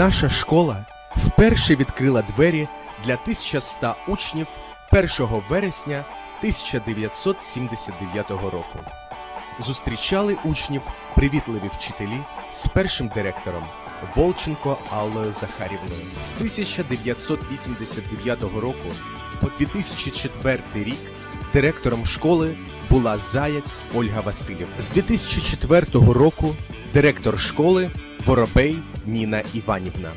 Наша школа вперше відкрила двері для 1100 учнів 1 вересня 1979 року. Зустрічали учнів привітливі вчителі з першим директором Волченко Аллою Захарівною. З 1989 року по 2004 рік директором школи була Заяць Ольга Васильівна. З 2004 року директор школи Воробей Ніна Іванівна.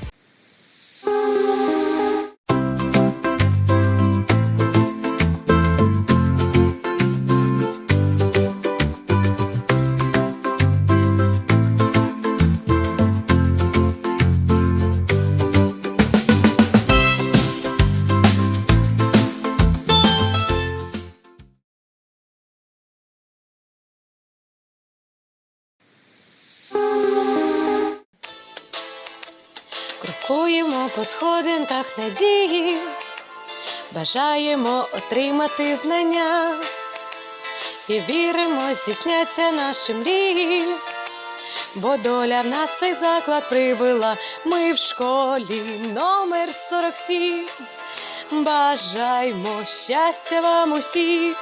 Крокуємо по сходинках надії, бажаємо отримати знання і віримо, здійсняться наші мрії, бо доля в нас цей заклад привела. Ми в школі номер 47. Бажаємо щастя вам усім.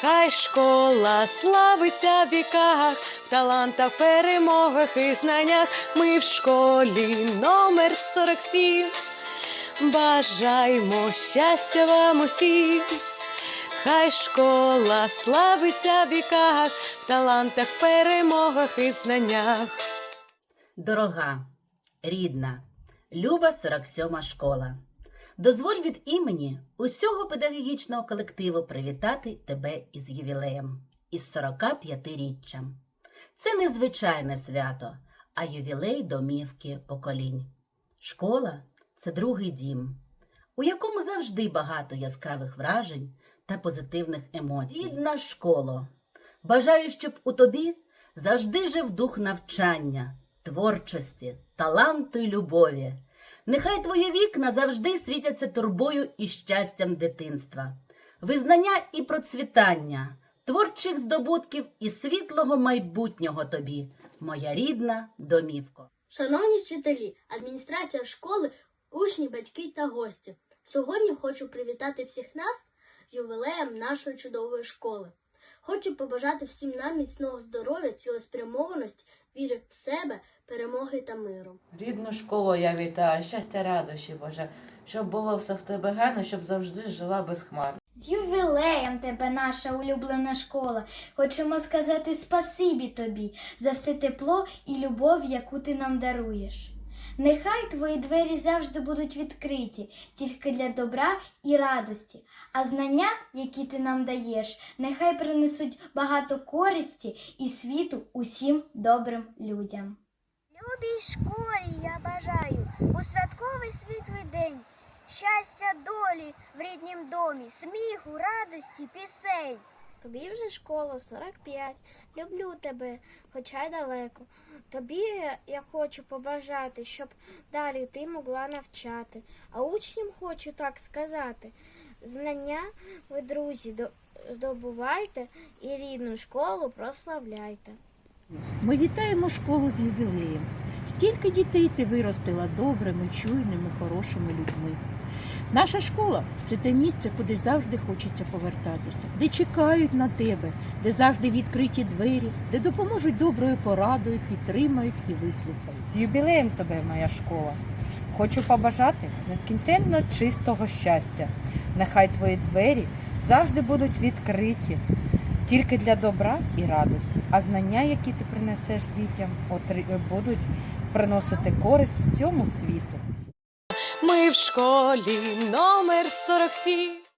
Хай школа славиться в віках, в талантах, перемогах і знаннях. Ми в школі номер 47. Бажаємо щастя вам усім. Хай школа славиться в віках, в талантах, перемогах і знаннях. Дорога, рідна, люба 47 школа. Дозволь від імені усього педагогічного колективу привітати тебе із ювілеєм, із 45-річчям. Це не звичайне свято, а ювілей домівки поколінь. Школа це другий дім, у якому завжди багато яскравих вражень та позитивних емоцій. Рідна школо. Бажаю, щоб у тобі завжди жив дух навчання, творчості, таланту й любові. Нехай твої вікна завжди світяться турбою і щастям дитинства, визнання і процвітання, творчих здобутків і світлого майбутнього тобі, моя рідна домівко. Шановні вчителі, адміністрація школи, учні, батьки та гості. Сьогодні хочу привітати всіх нас з ювілеєм нашої чудової школи. Хочу побажати всім нам міцного здоров'я, цілеспрямованості, віри в себе, перемоги та миру. Рідну школу я вітаю, щастя, радощі, Боже, щоб було все в тебе гарно, щоб завжди жила без хмар. З ювілеєм тебе, наша улюблена школа. Хочемо сказати спасибі тобі за все тепло і любов, яку ти нам даруєш. Нехай твої двері завжди будуть відкриті тільки для добра і радості, а знання, які ти нам даєш, нехай принесуть багато користі і світу усім добрим людям. Любій школі я бажаю у святковий світлий день. Щастя долі в ріднім домі, сміху, радості, пісень. Тобі вже школа 45, люблю тебе, хоча й далеко. Тобі я хочу побажати, щоб далі ти могла навчати. А учням хочу так сказати. Знання ви, друзі, здобувайте і рідну школу прославляйте. Ми вітаємо школу з ювілеєм. Стільки дітей ти виростила добрими, чуйними, хорошими людьми. Наша школа це те місце, куди завжди хочеться повертатися, де чекають на тебе, де завжди відкриті двері, де допоможуть доброю порадою, підтримають і вислухають. З юбілеєм тебе, моя школа. Хочу побажати нескінченно чистого щастя. Нехай твої двері завжди будуть відкриті тільки для добра і радості, а знання, які ти принесеш дітям, будуть приносити користь всьому світу. Ми в школі номер 47.